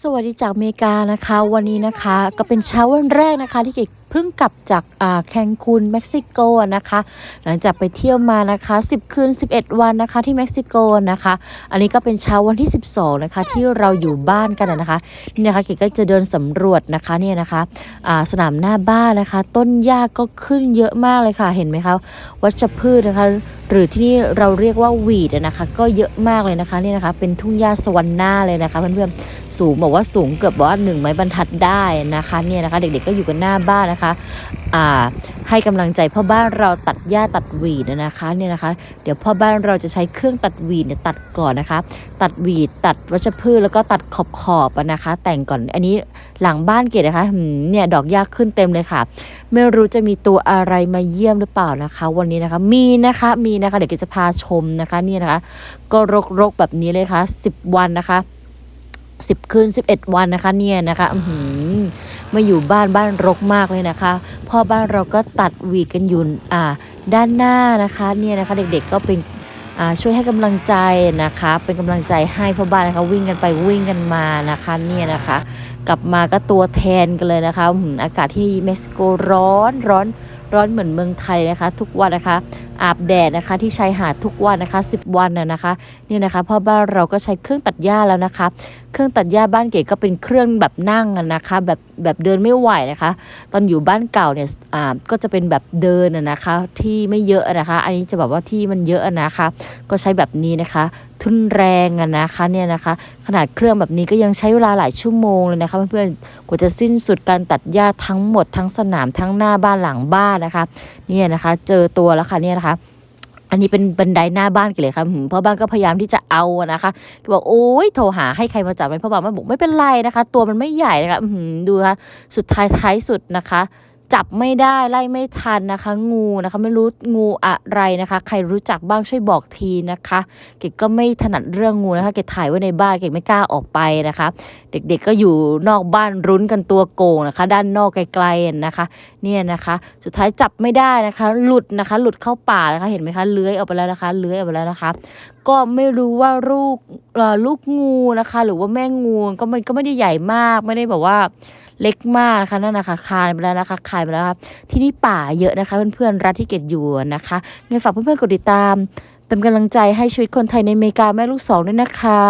สวัสดีจากอเมริกานะคะ วันนี้นะคะ ก็เป็นเช้าวันแรกนะคะที่เกด เพิ่งกลับจากแคนคูนเม็กซิโกนะคะ หลังจากไปเที่ยวมานะคะ 10 คืน 11 วันนะคะที่เม็กซิโกนะคะ อันนี้ก็เป็นเช้าวันที่ 12 นะคะ ที่เราอยู่บ้านกันนะคะนี่นะคะเกดก็จะเดินสำรวจนะคะเนี่ยนะคะสนามหน้าบ้านนะคะ ต้นหญ้าก็ขึ้นเยอะมากเลยค่ะเห็นไหมคะวัชพืชนะคะ หรือที่นี่เราเรียกว่าวีดนะคะ ก็เยอะมากเลยนะคะนี่นะคะ เป็นทุ่งหญ้าสวรรค์หน้าเลยนะคะเพื่อนๆสูงบอกว่าสูงเกือบบอกว่าหนึ่งไม้บรรทัดได้นะคะเนี่ยนะคะ เด็กๆก็อยู่กันหน้าบ้านนะคะอ่าให้กำลังใจพ่อบ้านเราตัดหญ้าตัดหวีดนะคะเนี่ยนะคะ เดี๋ยวพ่อบ้านเราจะใช้เครื่องตัดหวีดเนี่ยตัดก่อนนะคะ ตัดหวีดตัดวัชพืชแล้วก็ตัดขอบขอบนะคะ แต่งก่อนอันนี้หลังบ้านเกดนะคะเนี่ยดอกหญ้าขึ้นเต็มเลยค่ะ ไม่รู้จะมีตัวอะไรมาเยี่ยมหรือเปล่านะคะ วันนี้นะคะมีนะคะมีนะคะเดี๋ยวเกดจะพาชมนะคะเนี่ยนะคะ ก็รกๆแบบนี้เลยค่ะ 10 วันนะคะ 10คืน11 วันนะคะเนี่ยนะคะอื้อหือ มาอยู่บ้านบ้านรกมากเลยนะคะ พ่อบ้านเราก็ตัดวีกันอยู่อ่าด้านหน้านะคะเนี่ยนะคะเด็กๆก็เป็นอ่าช่วยให้กำลังใจนะคะ เป็นกำลังใจให้พ่อบ้านนะคะวิ่งกันไปวิ่งกันมานะคะเนี่ยนะคะ กลับมาก็ตัวแทนกันเลยนะคะอากาศที่เม็กซิโกร้อนร้อนร้อนเหมือนเมืองไทยนะคะ ทุกวันนะคะ อาบแดดนะคะที่ชายหาดทุกวันนะคะ 10 วันน่ะนะคะนี่นะคะพ่อบ้านเราก็ใช้เครื่องตัดหญ้าแล้วนะคะ เครื่องตัดหญ้าบ้านเก๋ก็เป็นเครื่องแบบนั่งนะคะ แบบแบบเดินไม่ไหวนะคะ ตอนอยู่บ้านเก่าเนี่ยอ่าก็จะเป็นแบบเดินนะคะ ที่ไม่เยอะนะคะ อันนี้จะแบบว่าที่มันเยอะนะคะ ก็ใช้แบบนี้นะคะ ทุนแรงอะนะคะเนี่ยนะคะ ขนาดเครื่องแบบนี้ก็ยังใช้เวลาหลายชั่วโมงเลยนะคะเพื่อนๆกว่าจะสิ้นสุดการตัดหญ้าทั้งหมดทั้งสนามทั้งหน้าบ้านหลังบ้านนะคะเนี่ยนะคะ เจอตัวแล้วค่ะเนี่ยนะคะอันนี้เป็นบันไดหน้าบ้านกันเลยค่ะหืมพ่อบ้านก็พยายามที่จะเอานะคะก็บอกโอ้ยโทรหาให้ใครมาจับมันพ่อบ้านมันบอกไม่เป็นไรนะคะ ตัวมันไม่ใหญ่นะคะดูค่ะสุดท้ายท้ายสุดนะคะ จับไม่ได้ไล่ไม่ทันนะคะ งูนะคะ ไม่รู้งูอะไรนะคะ ใครรู้จักบ้างช่วยบอกทีนะคะ เกดก็ไม่ถนัดเรื่องงูนะคะเกดถ่ายไว้ในบ้านเกดไม่กล้าออกไปนะคะ เด็กๆก็อยู่นอกบ้านรุ้นกันตัวโกงนะคะ ด้านนอกไกลๆนะคะ เนี่ยนะคะ สุดท้ายจับไม่ได้นะคะ หลุดนะคะ หลุดเข้าป่านะคะเห็นไหมคะเลื้อยออกไปแล้วนะคะเลื้อยออกไปแล้วนะคะ ก็ไม่รู้ว่าลูกลูกงูนะคะ หรือว่าแม่งูก็มันก็ไม่ได้ใหญ่มากไม่ได้แบบว่า เล็กมากนะคะนั่นนะคะคายไปแล้วนะคะคายไปแล้วครับที่นี่ป่าเยอะนะคะเพื่อนๆรัฐที่เกตอยู่นะคะเงั้นฝากเพื่อนๆกดติดตาม เป็นกำลังใจให้ชีวิตคนไทยในอเมริกาแม่ลูกสองด้วยนะคะ